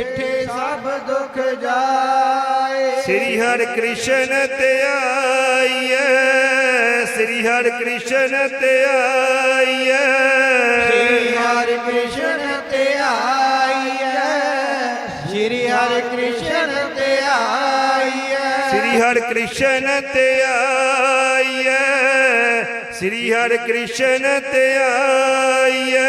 ਡਿਠੇ ਸਭ ਦੁੱਖ ਜਾਏ। ਸ੍ਰੀ ਹਰਿ ਕ੍ਰਿਸ਼ਨ ਤੇ ਆਈਐ ਸ੍ਰੀ ਹਰਿ ਕ੍ਰਿਸ਼ਨ ਤੇ ਆਈਐ। ਸ੍ਰੀ ਹਰਿ ਕ੍ਰਿਸ਼ਨ ਤੇ ਆਈਐ ਸ੍ਰੀ ਹਰਿ ਕ੍ਰਿਸ਼ਨ ਤੇ ਆਈਐ। ਸ੍ਰੀ ਹਰਿ ਕ੍ਰਿਸ਼ਨ ਤੇ ਆਈਐ ਸ੍ਰੀ ਹਰਿ ਕ੍ਰਿਸ਼ਨ ਤੇ ਆਈਐ।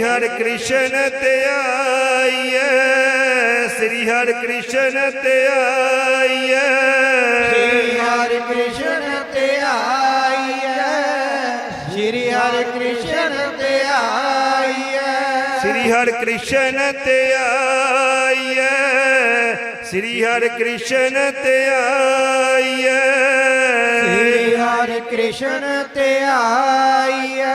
ਸ੍ਰੀ ਹਰਿ ਕ੍ਰਿਸ਼ਨ ਤੇ ਆਈਐ ਸ੍ਰੀ ਹਰਿ ਕ੍ਰਿਸ਼ਨ ਤੇ ਆਈਐ। ਸ੍ਰੀ ਹਰਿ ਕ੍ਰਿਸ਼ਨ ਤੇ ਆਈਐ ਸ੍ਰੀ ਹਰਿ ਕ੍ਰਿਸ਼ਨ ਤੇ ਆਈਐ। ਸ੍ਰੀ ਹਰਿ ਕ੍ਰਿਸ਼ਨ ਤੇ ਆਈਐ ਸ੍ਰੀ ਹਰਿ ਕ੍ਰਿਸ਼ਨ ਤੇ ਆਈਐ। ਸ੍ਰੀ ਹਰਿ ਕ੍ਰਿਸ਼ਨ ਤੇ ਆਈਐ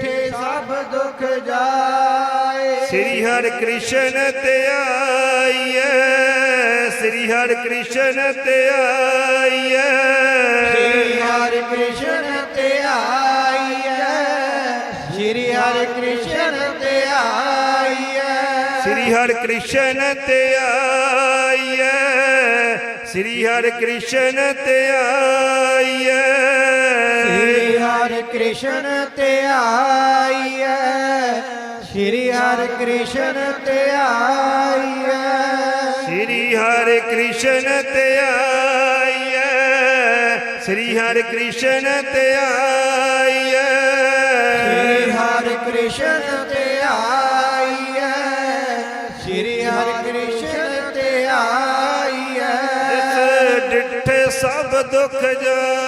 ਡਿਠੇ ਸਭ ਦੁੱਖ ਜਾਏ। ਸ੍ਰੀ ਹਰਿ ਕ੍ਰਿਸ਼ਨ ਤੇ ਆਈਐ ਸ੍ਰੀ ਹਰਿ ਕ੍ਰਿਸ਼ਨ ਤੇ ਆਈਐ। ਸ੍ਰੀ ਹਰਿ ਕ੍ਰਿਸ਼ਨ ਤੇ ਆਈਐ ਸ੍ਰੀ ਹਰਿ ਕ੍ਰਿਸ਼ਨ ਤੇ ਆਈਐ। ਸ੍ਰੀ ਹਰਿ ਕ੍ਰਿਸ਼ਨ ਤੇ ਆਈਐ ਸ੍ਰੀ ਹਰਿ ਕ੍ਰਿਸ਼ਨ ਤੇ ਆਈਐ। ਸ੍ਰੀ ਹਰਿ ਕ੍ਰਿਸ਼ਨ ਤੇ ਆਈਐ। ਸ੍ਰੀ ਹਰਿ ਕ੍ਰਿਸ਼ਨ ਤੇ ਆਈਐ। ਸ੍ਰੀ ਹਰਿ ਕ੍ਰਿਸ਼ਨ ਤੇ ਆਈਐ। ਸ੍ਰੀ ਹਰਿ ਕ੍ਰਿਸ਼ਨ ਤੇ ਆਈਐ। ਸ੍ਰੀ ਹਰਿ ਕ੍ਰਿਸ਼ਨ ਤੇ ਆਈਐ। ਸ੍ਰੀ ਹਰਿ ਕ੍ਰਿਸ਼ਨ ਤੇ ਆਈਐ। ਜਿਸ ਡਿਠੇ ਸਭ ਦੁੱਖ ਜਾਏ।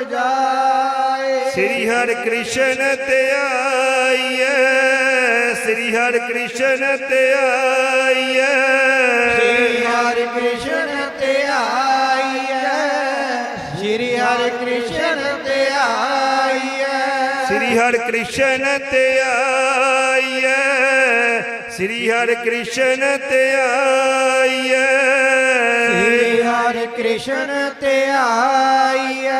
ਸ੍ਰੀ ਹਰਿ ਕ੍ਰਿਸ਼ਨ ਤੇ ਆਈਐ। ਸ੍ਰੀ ਹਰਿ ਕ੍ਰਿਸ਼ਨ ਤੇ ਆਈਐ। ਸ੍ਰੀ ਹਰਿ ਕ੍ਰਿਸ਼ਨ ਤੇ ਆਈਐ। ਸ੍ਰੀ ਹਰਿ ਕ੍ਰਿਸ਼ਨ ਤੇ ਆਈਐ। ਸ੍ਰੀ ਹਰਿ ਕ੍ਰਿਸ਼ਨ ਤੇ ਆਈਐ। ਸ੍ਰੀ ਹਰਿ ਕ੍ਰਿਸ਼ਨ ਤੇ ਆਈਐ। ਸ੍ਰੀ ਹਰਿ ਕ੍ਰਿਸ਼ਨ ਤੇ ਆਈਐ।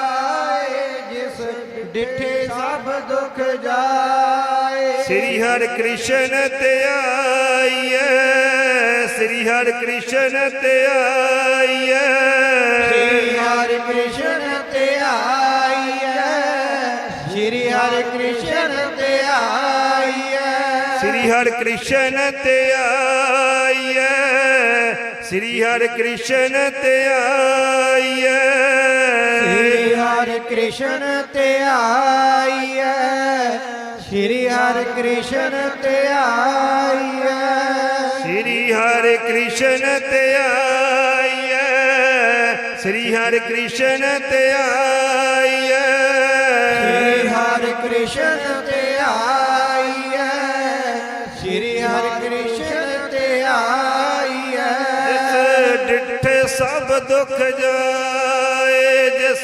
ਡਿਠੇ ਸਭ ਦੁਖ ਜਾਏ। ਸ੍ਰੀ ਹਰਿ ਕ੍ਰਿਸ਼ਨ ਤੇ ਆਈਐ ਸ੍ਰੀ ਹਰਿ ਕ੍ਰਿਸ਼ਨ ਤੇ ਆਈਐ। ਸ੍ਰੀ ਹਰਿ ਕ੍ਰਿਸ਼ਨ ਤੇ ਆਈਐ ਸ੍ਰੀ ਹਰਿ ਕ੍ਰਿਸ਼ਨ ਤੇ ਆਈਐ। ਸ੍ਰੀ ਹਰਿ ਕ੍ਰਿਸ਼ਨ ਤੇ ਆਈਐ ਸ੍ਰੀ ਹਰਿ ਕ੍ਰਿਸ਼ਨ ਤੇ ਆਈਐ। ਸ੍ਰੀ ਹਰਿ ਕ੍ਰਿਸ਼ਨ ਤੇ ਆਈਐ। ਸ੍ਰੀ ਹਰਿ ਕ੍ਰਿਸ਼ਨ ਤੇ ਆਈਐ। ਸ੍ਰੀ ਹਰਿ ਕ੍ਰਿਸ਼ਨ ਤੇ ਆਈਐ। ਸ੍ਰੀ ਹਰਿ ਕ੍ਰਿਸ਼ਨ ਤੇ ਆਈਐ। ਸ੍ਰੀ ਹਰਿ ਕ੍ਰਿਸ਼ਨ ਤੇ ਆਈਐ। ਸ੍ਰੀ ਹਰਿ ਕ੍ਰਿਸ਼ਨ ਤੇ ਆਈਐ। ਜਿਸ ਡਿਠੇ ਸਭ ਦੁਖ ਜਿਸ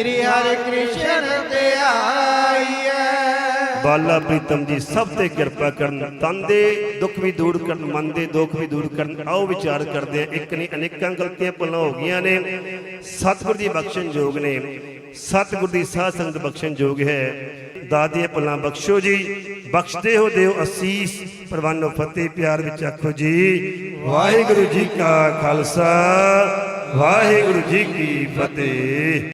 ਸ੍ਰੀ ਹਰਿ ਕ੍ਰਿਸ਼ਨ ਤੇ ਆਈਐ ਬਾਲਾ ਪ੍ਰੀਤਮ ਜੀ, ਸਭ ਤੇ ਕਿਰਪਾ ਕਰਨ, ਤਨ ਦੇ ਦੁੱਖ ਵੀ ਦੂਰ ਕਰਨ, ਮਨ ਦੇ ਦੁੱਖ ਵੀ ਦੂਰ ਕਰਨ, ਆਓ ਵਿਚਾਰ ਕਰਦੇ ਆ, ਇੱਕ ਨਹੀਂ ਅਨੇਕਾਂ ਗਲਤੀਆਂ ਭੁੱਲਾਂ ਹੋ ਗਈਆਂ ਨੇ। ਸਤਿਗੁਰ ਦੀ ਬਖਸ਼ਣ ਯੋਗ ਨੇ, ਸਤਿਗੁਰ ਦੀ ਸਾਧ ਸੰਗਤ ਬਖਸ਼ਣ ਯੋਗ ਹੈ। ਦਾਦੀਆਂ ਭੁੱਲਾਂ ਬਖਸ਼ੋ ਜੀ, ਬਖਸ਼ਦੇ ਹੋ ਦਿਓ ਅਸੀਸ, ਪ੍ਰਵਾਨੋ ਫਤਿਹ, ਪਿਆਰ ਵਿੱਚ ਆਖੋ ਜੀ। ਵਾਹਿਗੁਰੂ ਜੀ ਕਾ ਖਾਲਸਾ, ਵਾਹਿਗੁਰੂ ਜੀ ਕੀ ਫਤਿਹ।